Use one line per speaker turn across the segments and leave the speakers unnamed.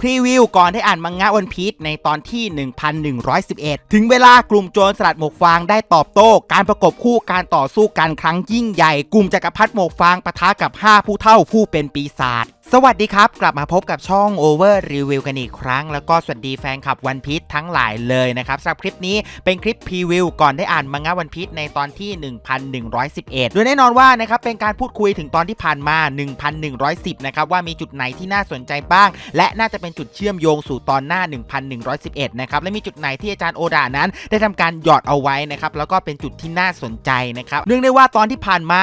พรีวิวก่อนได้อ่านมังงะวันพีชในตอนที่ 1111 ถึงเวลากลุ่มโจรสลัดหมวกฟางได้ตอบโต้ การประกบคู่การต่อสู้กันครั้งยิ่งใหญ่ กลุ่มจักรพรรดิหมวกฟางปะทะกับ 5 ผู้เท่าผู้เป็นปีศาจ สวัสดีครับ กลับมาพบกับช่อง Over Review กันอีกครั้ง แล้วก็สวัสดีแฟนคลับวันพีชทั้งหลายเลยนะครับสำหรับคลิปนี้เป็นคลิปพรีวิวก่อนได้อ่านมังงะวันพีชในตอนที่ 1111 โดยแน่นอนว่านะครับเป็นการพูดคุยถึงตอนที่ผ่านมา 1110 นะครับว่ามีจุดไหนที่น่าสนใจบ้าง และน่าจะเป็นจุดเชื่อมโยงสู่ตอนหน้า 1111 นะครับและมีจุดไหนที่อาจารย์โอดานั้น ได้ทำการหยอดเอาไว้นะครับแล้วก็เป็นจุดที่น่าสนใจนะครับเนื่องได้ว่าตอนที่ผ่านมา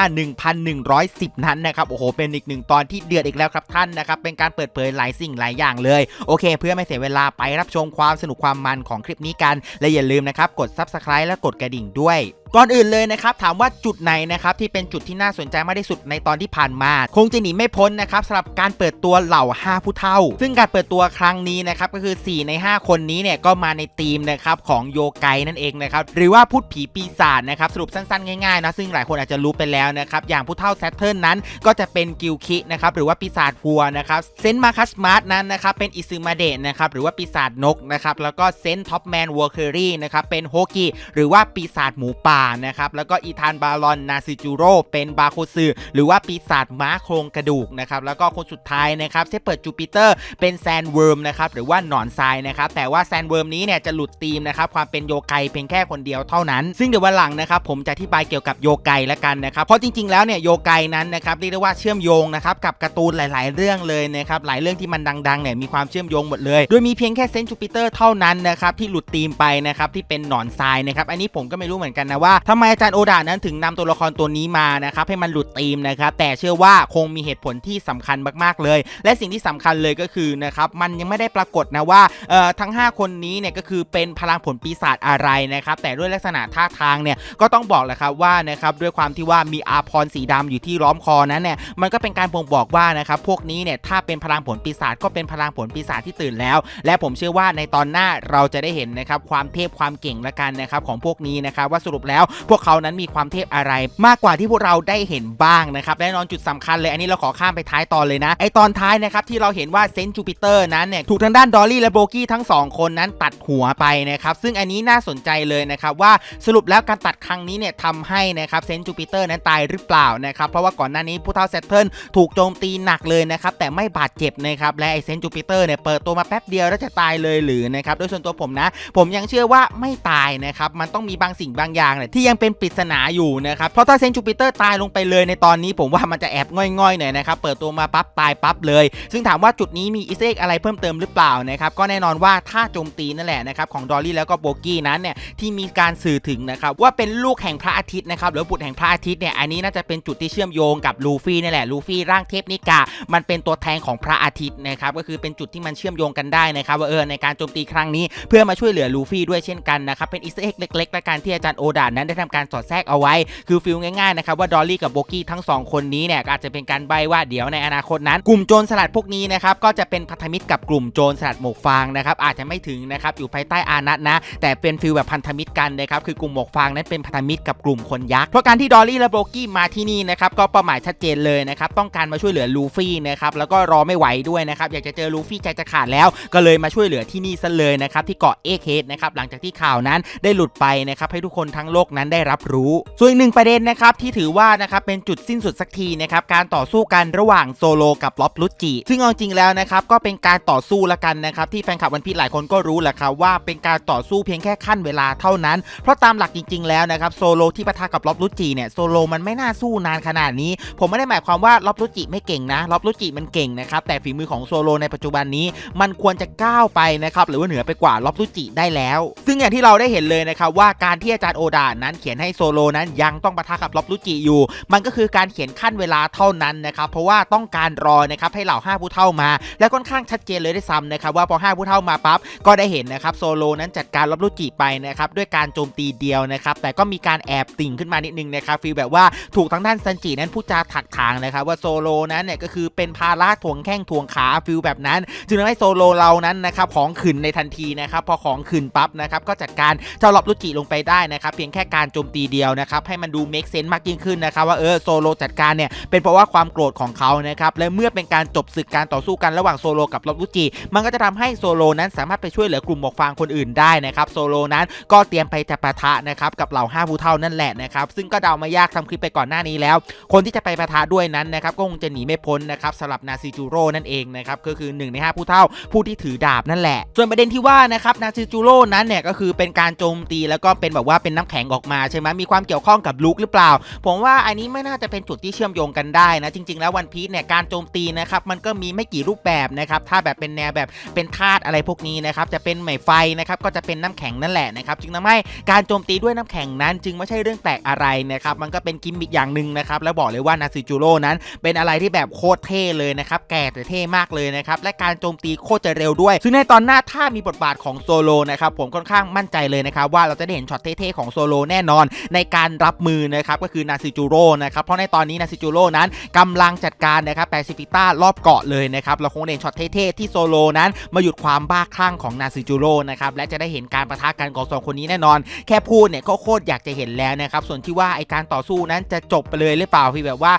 1110 นั้นนะครับโอ้โหเป็นอีกหนึ่งตอนที่เดือดอีกแล้วครับท่านนะครับเป็นการเปิดเผยหลายสิ่งหลายอย่างเลยโอเค เพื่อไม่เสียเวลาไปรับชมความสนุกความมันของคลิปนี้กันและอย่าลืมนะครับกด Subscribe และกดกระดิ่งด้วย ก่อนอื่นเลยนะครับถามว่าจุดไหนนะครับที่เป็นจุดที่น่าสนใจมากที่สุดในตอนที่ผ่านมา คงจะหนีไม่พ้นนะครับสำหรับการเปิดตัวเหล่า 5 ผู้เท่า ซึ่งการเปิดตัวครั้งนี้นะครับก็คือ 4 ใน 5 คนนี้เนี่ยก็มาในธีมนะครับของโยไกนั่นเองนะครับหรือว่าพูดผีปีศาจนะครับสรุปสั้นๆง่ายๆนะซึ่งหลายคนอาจจะรู้ไปแล้วนะครับอย่างผู้เท่าแซทเทิร์นนั้นก็จะเป็นกิลคินะครับหรือว่าปีศาจวัวนะครับเซนต์มาคัสมาร์ตนั้นนะครับเป็นอิซึมาเดะนะครับหรือว่าปีศาจนกนะครับแล้วก็เซนท็อปแมนวอร์เคอรี่นะครับเป็นโฮกิหรือว่าปีศาจหมูป่านะครับแล้วก็อีธานบารอนนาซิจูโร่เป็นบาโคซึหรือว่าปีศาจม้าโครงกระดูกนะครับแล้วก็คนสุดท้ายนะครับเซเปิดจูปิเตอร์เป็นแซนเวิร์มนะครับหรือว่าหนอนทรายนะครับแต่ว่าแซนเวิร์มนี้เนี่ยจะหลุดธีมนะครับความเป็นโยไกเพียงแค่คนเดียวเท่านั้น ซึ่งเดี๋ยววันหลังนะครับผมจะอธิบายเกี่ยวกับโยไกแล้วกันนะครับเพราะจริงๆแล้วเนี่ยโยไกนั้นนะครับเรียกได้ว่าเชื่อมโยงนะครับกับการ์ตูนหลาย ๆ เรื่องเลยนะครับหลายเรื่องที่มันดังๆเนี่ยมีความเชื่อมโยงหมดเลยโดยมีเพียงแค่เซนจูปิเตอร์เท่านั้นนะครับที่หลุดธีมไปนะครับที่เป็นหนอนทรายนะครับอันนี้ผมก็ไม่รู้เหมือนกันนะว่าทำไมอาจารย์โอดานั้นถึงนำตัวละครตัวนี้มานะครับให้มันหลุดธีมนะครับแต่เชื่อว่าคงมีเหตุผลที่สำคัญมากๆเลย และสิ่งที่สำคัญเลยก็คือนะครับมันยังไม่ได้ปรากฏนะว่าเอ่อทั้ง 5 คนนี้เนี่ยก็คือเป็นพลังผลปีศาจอะไรนะครับแต่ด้วยลักษณะท่าทางเนี่ยก็ต้องบอกแหละครับว่านะครับด้วยความที่ว่ามีอาพรสีดำอยู่ที่ล้อมคอนั้นเนี่ยมันก็เป็นการบ่งบอกว่านะครับพวกนี้เนี่ยถ้าเป็นพลังผลปีศาจก็เป็นพลังผลปีศาจที่ตื่นแล้ว และผมเชื่อว่าในตอนหน้าเราจะได้เห็นนะครับความเทพความเก่งละกันนะครับของพวกนี้นะครับว่าสรุปแล้วพวกเขานั้นมีความเทพอะไรมากกว่าที่พวกเราได้เห็นบ้างนะครับแน่นอนจุดสำคัญเลย อันนี้เราขอข้ามไปท้ายตอนเลยนะไอตอนท้ายนะครับที่เราเห็นว่าเซนต์จูปิเตอร์นั้นเนี่ยถูกทางด้านดอลลี่และโบกี้ทั้งสองคนนั้นตัดหัวไปนะครับซึ่งอันนี้น่าสนใจเลยนะครับว่าสรุปแล้วการตัดครั้งนี้เนี่ยทำให้นะครับเซนต์จูปิเตอร์นั้นตายหรือเปล่านะครับเพราะว่าก่อนหน้านี้ผู้เท่าเซตเทิลถูกโจมตีหนักเลยนะครับแต่ไม่บาดเจ็บนะครับและไอเซนต์จูปิเตอร์เนี่ยเปิดตัวมาแป๊บเดียวแล้วจะตายเลยหรือนะครับโดยส่วนตัวผมนะ ผมยังเชื่อว่าไม่ตายนะครับมันต้องมีบางสิ่งบางอย่างที่ยังเป็นปริศนาอยู่นะครับเพราะถ้าเซนจูปิเตอร์ตายลงไปเลยในตอนนี้ผมว่ามันจะแอบง่อยๆหน่อยนะครับเปิดตัวมาปั๊บตายปั๊บเลย ซึ่งถามว่าจุดนี้มีอิสเอกอะไรเพิ่มเติมหรือเปล่านะครับก็แน่นอนว่าถ้าโจมตีนั่นแหละนะครับของดอลลี่แล้วก็โบกี้นั้นเนี่ยที่มีการสื่อถึงนะครับว่าเป็นลูกแห่งพระอาทิตย์นะครับหรือบุตรแห่งพระอาทิตย์เนี่ยอันนี้น่าจะเป็นจุดที่เชื่อมโยงกับลูฟี่นี่แหละลูฟี่ร่างเทพนิกา มันเป็นตัวแทนของพระอาทิตย์นะครับก็คือเป็นจุดที่มันเชื่อมโยงกันได้นะครับว่าเออในการโจมตีครั้งนี้ เพื่อมาช่วยเหลือลูฟี่ด้วยเช่นกันนะครับเป็นอิสเอกเล็กๆและการที่อาจารย์โอดานนได้ทำการสอดแทรกเอาไว้ คือฟิลง่ายๆนะครับว่าดอลลี่กับโบกี้ทั้งสองคนนี้เนี่ยอาจจะเป็นการใบว่าเดี๋ยวในอนาคตนั้น กลุ่มโจรสลัดพวกนี้นะครับก็จะเป็นพันธมิตรกับกลุ่มโจรสลัดหมวกฟางนะครับอาจจะไม่ถึงนะครับอยู่ภายใต้อานัตนะ แต่เป็นฟิลแบบพันธมิตรกันนะครับคือกลุ่มหมวกฟางนั้นเป็นพันธมิตรกับกลุ่มคนยักษ์เพราะการที่ดอลลี่และโบกี้มาที่นี่นะครับก็เป้าหมายชัดเจนเลยนะครับต้องการมาช่วยเหลือลูฟี่นะครับแล้วก็รอไม่ไหวด้วยนะครับอยากจะเจอลูฟี่ใจจะขาดแล้ว ก็เลยมาช่วยเหลือที่นี่ซะเลยนะครับที่เกาะเอเคสนะครับหลังจากที่ข่าวนั้นได้หลุดไปนะครับให้ทุกคนทั้งโลกนั้นได้รับรู้ ส่วนอีกหนึ่งประเด็นนะครับที่ถือว่านะครับเป็นจุดสิ้นสุดสักทีนะครับการต่อสู้กันระหว่างโซโลกับล็อบลุจิซึ่งเอาจริงแล้วนะครับก็เป็นการต่อสู้ละกันนะครับที่แฟนคลับวันพีชหลายคนก็รู้แหละครับว่าเป็นการต่อสู้เพียงแค่ขั้นเวลาเท่านั้น เพราะตามหลักจริง ๆ แล้วนะครับโซโลที่ปะทะกับล็อบลุจิเนี่ยโซโลมันไม่น่าสู้นานขนาดนี้ ผมไม่ได้หมายความว่าล็อบลุจิไม่เก่งนะล็อบลุจิมันเก่งนะครับแต่ฝีมือของโซโลในปัจจุบันนี้มันควรจะก้าวไปนะครับหรือว่าเหนือไปกว่าล็อบลุจิได้แล้ว ซึ่งอย่างที่เราได้เห็นเลยนะครับว่าการที่อาจารย์โอดานั้นเขียนให้โซโลนั้นยังต้องปะทะกับล็อบลุจิอยู่ มันก็คือการเขียนขั้นเวลาเท่านั้นนะครับเพราะว่าต้องการรอนะครับให้เหล่า5ผู้เท่ามา และค่อนข้างชัดเจนเลยด้วยซ้ำนะครับว่าพอ5ผู้เท่ามาปั๊บก็ได้เห็นนะครับโซโลนั้นจัดการล็อบลุจิไปนะครับด้วยการโจมตีเดียวนะครับแต่ก็มีการแอบติ่งขึ้นมานิดนึงนะครับฟีลแบบว่าถูกทางด้านซันจินั้นพูดจาถักถางนะครับว่าโซโลนั้นเนี่ยก็คือเป็นภาระถ่วงแข้งถ่วงขาฟิลแบบนั้น จึงทำให้โซโลเรานั้นนะครับของขืนในทันทีนะครับพอของขืนปั๊บนะครับก็จัดการเจ้าล็อบลุจิลงไปได้นะครับเพียงแค่การโจมตีเดียวนะครับให้มันดู make sense มากยิ่งขึ้นนะครับว่าเออโซโลจัดการเนี่ยเป็นเพราะว่าความโกรธของเขานะครับและเมื่อเป็นการจบศึกการต่อสู้กันระหว่างโซโลกับลอบุจิมันก็จะทำให้โซโลนั้นสามารถไปช่วยเหลือกลุ่มหมวกฟางคนอื่นได้นะครับโซโลนั้นก็เตรียมไปจะปะทะนะครับกับเหล่าห้าผู้เท่านั่นแหละนะครับซึ่งก็เดามายากทำคลิปไปก่อนหน้านี้แล้ว คนที่จะไปปะทะด้วยนั้นนะครับก็คงจะหนีไม่พ้นนะครับสำหรับนาซิจูโร่นั่นเองนะครับก็คือ1ใน5ผู้เท่าผู้ที่ถือดาบนั่นแหละ ส่วนประเด็นที่ว่านะครับนาซิจูโร่นั้นเนี่ยก็คือเป็นการโจมตีแล้วก็เป็นแบบว่าเป็นน้ำแข็งออกมาใช่ไหมมีความเกี่ยวข้องกับลุกหรือเปล่า ผมว่าอันนี้ไม่น่าจะเป็นจุดที่เชื่อมโยงกันได้นะ จริง ๆ แล้ววันพีชเนี่ยการโจมตีนะครับมันก็มีไม่กี่รูปแบบนะครับถ้าแบบเป็นแนวแบบเป็นธาตุอะไรพวกนี้นะครับจะเป็นไหมไฟนะครับก็จะเป็นน้ำแข็งนั่นแหละนะครับจึงทำให้การโจมตีด้วยน้ำแข็งนั้น จึงไม่ใช่เรื่องแปลกอะไรนะครับมันก็เป็นกิมมิคอย่างหนึ่งนะครับแล้วบอกเลยว่านาซิจูโร่นั้น เป็นอะไรที่แบบโคตรเท่เลยนะครับแก่แต่เท่มากเลยนะครับและการโจมตีโคตรจะเร็วด้วย ซึ่งในตอนหน้าถ้ามีบทบาทของโซโลนะครับผมค่อนข้างมั่นใจเลยนะครับว่าเราจะได้เห็นช็อตเท่ๆของโซโลแน่นอนในการรับมือนะครับก็คือนาซิจูโร่นะครับเพราะในตอนนี้นาซิจูโร่นั้นกำลังจัดการนะครับแปซิฟิต้ารอบเกาะเลยนะครับเราคงเห็นช็อตเท่ๆที่โซโลนั้นมาหยุดความบ้าคลั่งของนาซิจูโร่นะครับและจะได้เห็นการประทะกันของสองคนนี้แน่นอน แค่พูดเนี่ยก็โคตรอยากจะเห็นแล้วนะครับส่วนที่ว่าไอการต่อสู้นั้นจะจบไปเลยหรือเปล่าพี่แบบว่า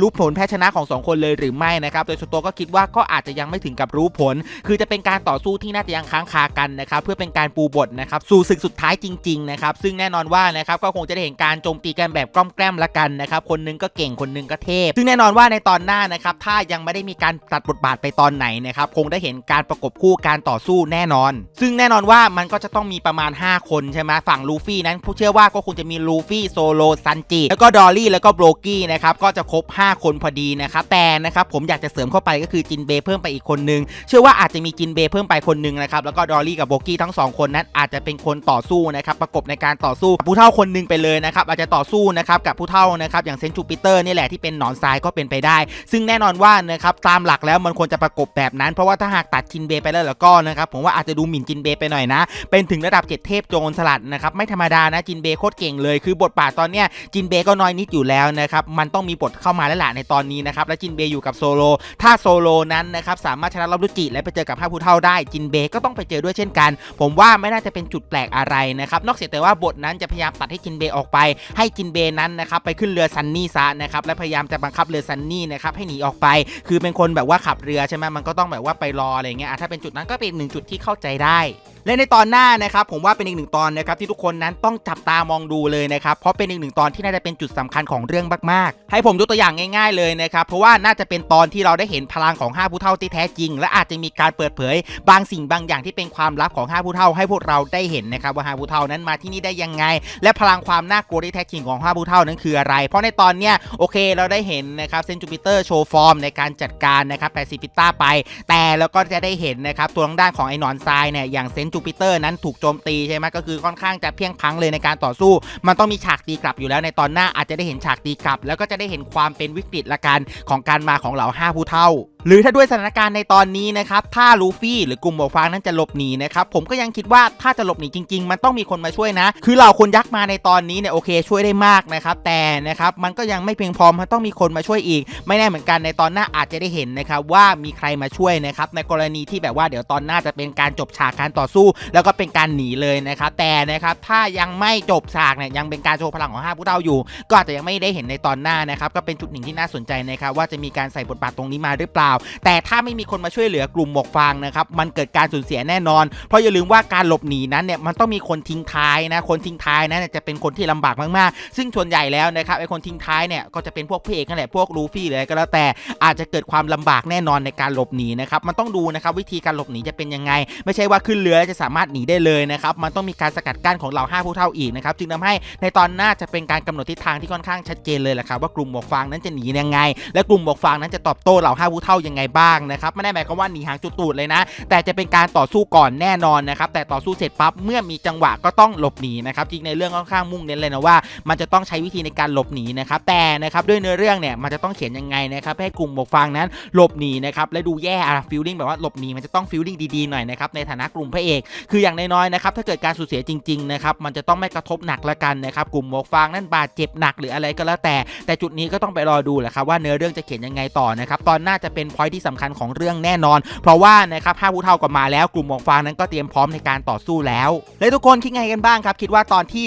รู้ผลแพ้ชนะของสองคนเลยหรือไม่นะครับโดยส่วนตัวก็คิดว่าก็อาจจะยังไม่ถึงกับรู้ผล คือจะเป็นการต่อสู้ที่น่าจะยังค้างคากันนะครับเพื่อเป็นการปูบทนะครับสู่ศึกสุดท้ายจริงๆนะครับซึ่งแน่นอนว่านะครับก็คงจะได้เห็นการโจมตีกันแบบกล้อมแกล้มละกันนะครับคนหนึงก็เก่งคนหนึงก็เทพ ซึ่งแน่นอนว่าในตอนหน้านะครับถ้ายังไม่ได้มีการตัดบทบาทไปตอนไหนนะครับคงได้เห็นการประกบคู่การต่อสู้แน่นอน ซึ่งแน่นอนว่ามันก็จะต้องมีประมาณ 5 คนใช่ไหมฝั่งลูฟี่นั้นผู้เชื่อว่าก็คงจะมีลูฟี่โซโลซันจิแล้วก็ดอลลี่แล้วก็โบรกี้นะครับก็จะครบ 5 คนพอดีนะครับแต่นะครับผมอยากจะเสริมเข้าไปก็คือจินเบย์เพิ่มไปอีกคนนึง เชื่อว่าอาจจะมีจินเบย์เพิ่มไปคนหนึ่งนะครับแล้วก็ดอลลี่กับโบกี้ทั้งสองคนนั้นอาจจะเป็นคนต่อสู้นะครับประกบในการต่อสู้กับผู้เท่าคนหนึงไปเลยนะครับอาจจะต่อสู้นะครับกับผู้เท่านะครับอย่างเซนจูปิเตอร์นี่แหละที่เป็นหนอนทรายก็เป็นไปได้ ซึ่งแน่นอนว่านะครับตามหลักแล้วมันควรจะประกบแบบนั้น เพราะว่าถ้าหากตัดจินเบย์ไปแล้วแล้วก็นะครับผมว่าอาจจะดูหมิ่นจินเบย์ไปหน่อยนะ เป็นถึงระดับเจ็ดเทพโจรสลัดนะครับไม่ธรรมดานะจินเบย์โคตรเก่งเลย คือบทบาทตอนเนี้ยจินเบย์ก็น้อยนิดอยู่แล้วนะครับมันต้องมีบทเข้ามาแล้วล่ะในตอนนี้นะครับและจินเบย์อยู่กับโซโลถ้าโซโลนั้นนะครับสามารถชนะรอบรุจิและไปเจอกับห้าผู้เท่าได้จินเบก็ต้องไปเจอด้วยเช่นกัน ผมว่าไม่น่าจะเป็นจุดแปลกอะไรนะครับนอกเสียแต่ว่าบทนั้นจะพยายามตัดให้จินเบย์ออกไป ให้จินเบย์นั้นนะครับไปขึ้นเรือซันนี่ซะนะครับและพยายามจะบังคับเรือซันนี่นะครับให้หนีออกไป คือเป็นคนแบบว่าขับเรือใช่ไหมมันก็ต้องแบบว่าไปรออะไรเงี้ยถ้าเป็นจุดนั้นก็เป็นหนึ่งจุดที่เข้าใจได้ และในตอนหน้านะครับผมว่าเป็นอีกหนึ่งตอนนะครับที่ทุกคนนั้นต้องจับตามองดูเลยนะครับเพราะเป็นอีกหนึ่งตอนที่น่าจะเป็นจุดสำคัญของเรื่องมากๆ ให้ผมยกตัวอย่างง่าย ๆเลยนะครับเพราะว่าน่าจะเป็นตอนที่เราได้เห็นพลังของห้าผู้เท่าที่แท้จริง และอาจจะมีการเปิดเผย บางสิ่งบางอย่างที่เป็นความลับของห้าผู้เท่าให้พวกเราได้เห็นนะครับว่าห้าผู้เท่านั้นมาที่นี่ได้ยังไง และพลังความน่ากลัวที่แท้จริงของห้าผู้เท่านั้นคืออะไร เพราะในตอนเนี้ยโอเคเราได้เห็นนะครับเซนจูปิเตอร์โชว์ฟอร์มในการจัดการนะครับแปซิฟิต้าไป แต่แล้วก็จะได้เห็นนะครับตัวทางด้านของไอ้นอนทรายเนี่ยอย่างเซนจูปิเตอร์นั้นถูกโจมตีใช่ไหมก็คือค่อนข้างจะเพียงพังเลยในการต่อสู้ มันต้องมีฉากตีกลับอยู่แล้วในตอนหน้าอาจจะได้เห็นฉากตีกลับ แล้วก็จะได้เห็นความเป็นวิกฤตละกันของการมาของเหล่าห้าผู้เท่า หรือถ้าด้วยสถานการณ์ในตอนนี้นะครับถ้าลูฟี่หรือกลุ่มหมวกฟางนั้นจะหลบหนีนะครับผมก็ยังคิดว่าถ้าจะหลบหนีจริง ๆ มันต้องมีคนมาช่วยนะ คือเหล่าคนยักษ์มาในตอนนี้เนี่ยโอเคช่วยได้มากนะครับแต่นะครับมันก็ยังไม่เพียงพอมันต้องมีคนมาช่วยอีก ไม่แน่เหมือนกันในตอนหน้าอาจจะได้เห็นนะครับว่ามีใครมาช่วยนะครับในกรณีที่แบบว่าเดี๋ยวตอนหน้าจะเป็นการจบฉากการต่อสู้ แล้วก็เป็นการหนีเลยนะครับแต่นะครับถ้ายังไม่จบฉากเนี่ยยังเป็นการโชว์พลังของห้าผู้เท่าอยู่ ก็อาจจะยังไม่ได้เห็นในตอนหน้านะครับก็เป็นจุดหนึ่งที่น่าสนใจนะครับว่าจะมีการใส่บทบาทตรงนี้มาหรือเปล่าแต่ถ้าไม่มีคนมาช่วยเหลือกลุ่มหมวกฟางนะครับมันเกิดการสูญเสียแน่นอน เพราะอย่าลืมว่าการหลบหนีนั้นเนี่ยมันต้องมีคนทิ้งท้ายนะคนทิ้งท้ายนั้นจะเป็นคนที่ลำบากมากๆ ซึ่งส่วนใหญ่แล้วนะครับไอ้คนทิ้งท้ายเนี่ยก็จะเป็นพวกพระเอกนั่นแหละพวกลูฟี่เลยก็แล้วแต่อาจจะเกิดความลำบากแน่นอนในการหลบหนีนะครับมันต้องดูนะครับวิธีการหลบหนีจะเป็นยังไง ไม่ใช่ว่าขึ้นเรือจะสามารถหนีได้เลยนะครับมันต้องมีการสกัดกั้นของเหล่าห้าผู้เท่าอีกนะครับจึงทำให้ในตอนหน้าจะเป็นการกำหนดทิศทางที่ค่อนข้างชัดเจนเลยแหละครับว่ากลุ่มหมวกฟางนั้นจะหนียังไง และกลุ่มหมวกฟางนั้นจะตอบโต้เหล่าห้าผู้เท่ายังไงบ้างนะครับไม่ได้หมายความว่าหนีหางจุดตูดเลยนะ แต่จะเป็นการต่อสู้ก่อนแน่นอนนะครับแต่ต่อสู้เสร็จปั๊บเมื่อมีจังหวะก็ต้องหลบหนีนะครับจริงในเรื่องค่อนข้างมุ่งเน้นเลยนะว่า มันจะต้องใช้วิธีในการหลบหนีนะครับแต่นะครับด้วยเนื้อเรื่องเนี่ยมันจะต้องเขียนยังไงนะครับให้กลุ่มหมวกฟางนั้นหลบหนีนะครับและดูแย่อะฟีลลิ่งแบบว่าหลบหนีมันจะต้องฟีลลิ่งดีๆหน่อยนะครับในฐานะกลุ่มพระเอกคืออย่างน้อยๆนะครับถ้าเกิดการสูญเสียจริงๆนะครับมันจะต้องไม่กระทบหนักละกันนะครับกลุ่มหมวกฟางนั้นบาดเจ็บหนักหรืออะไรก็แล้วแต่ แต่จุดนี้ก็ต้องไปรอดูแหละครับว่าเนื้อเรื่องจะเขียนยังไงต่อนะครับตอนหน้าจะเป็นพอยท์ที่สำคัญของเรื่องแน่นอน เพราะว่านะครับห้าผู้เท่าก็มาแล้วกลุ่มหมวกฟางนั้นก็เตรียมพร้อมในการต่อสู้แล้ว และทุกคนคิดไงกันบ้างครับ คิดว่าตอนที่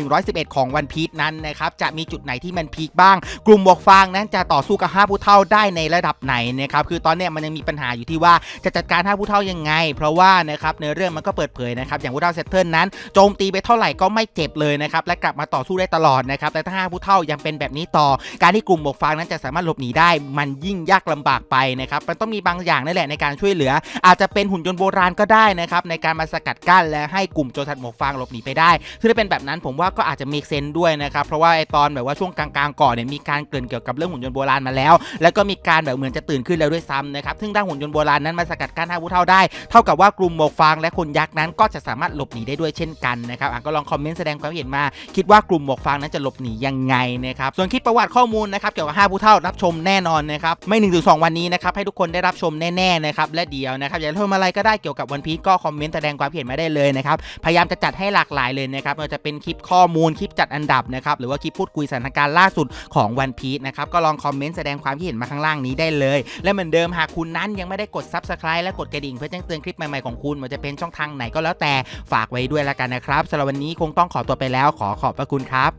1111 ของวันพีชนั้นนะครับจะมีจุดไหนที่มันพีคบ้าง กลุ่มหมวกฟางนั้นจะต่อสู้กับห้าผู้เท่าได้ในระดับไหนนะครับคือตอนเนี้ยมันยังมีปัญหาอยู่ที่ว่าจะจัดการห้าผู้เท่ายังไง เพราะว่านะครับในเรื่องมันก็เปิดเผยนะครับอย่างผู้เท่าเซตเทิลนั้นโจมตีไปเท่าไหร่ก็ไม่เจ็บเลยนะครับและกลับมาต่อสู้ได้ตลอดนะครับแต่ถ้าห้าผู้เท่ายังเป็นแบบนี้ต่อ การที่กลุ่มหมวกฟางนั้นจะสามารถหลบหนีได้ มันยิ่งยากลำบากไปนะครับมันต้องมีบางอย่างนั่นแหละในการช่วยเหลือ อาจจะเป็นหุ่นยนต์โบราณก็ได้นะครับในการมาสกัดกั้นและให้กลุ่มโจรสลัดหมวกฟางหลบหนีไปได้ซึ่งถ้าเป็นแบบนั้นผมว่าก็อาจจะมีเซนด้วยนะครับเพราะว่าไอตอนแบบว่าช่วงกลางๆก่อนเนี่ยมีการเกริ่นเกี่ยวกับเรื่องหุ่นยนต์โบราณมาแล้ว แล้วก็มีการแบบเหมือนจะตื่นขึ้นแล้วด้วยซ้ำนะครับซึ่งถ้าหุ่นยนต์โบราณนั้นมาสกัดกั้นห้าผู้เท่าได้ เท่ากับว่ากลุ่มหมวกฟางและคนยักษ์นั้นก็จะสามารถหลบหนีได้ด้วยเช่นกันนะครับก็ลองคอมเมนต์แสดงความเห็นมา คิดว่ากลุ่มหมวกฟางนั้นจะหลบหนียังไงนะครับส่วนคลิปประวัติข้อมูลนะครับเกี่ยวกับห้าผู้เท่ารับชมแน่นอนนะครับไม่1นถึงสวันนี้นะครับให้ทุกคนได้รับชมแน่ๆนะครับและเดียวนะครับอยากชมอะไรก็ได้เกี่ยวกับวันพีก็คอมเมนต์แสดงความเห็นมาได้เลยนะครับพยายามจะจัดให้หลากหลายเลยนะครับไม่ว่าจะเป็นคลิปข้อมูลคลิปจัดอันดับนะครับหรือว่าคลิปพูดคุยสถานการณ์ล่าสุดของวันพีชนะครับก็ลองคอมเมนต์แสดงความคิดเห็นมาข้างล่างนี้ได้เลย และเหมือนเดิมหากคุณนั้นยังไม่ได้กด Subscribe และกดกระดิ่งเพื่อแจ้งเตือนคลิปใหม่ๆของคุณไมันจะเป็นช่องทางไหนก็แล้วแต่ฝากไว้ด้วยละกันนะครับสำหรับวันนี้คงต้องขอตัวไปแล้วขอขอบพระคุณครับ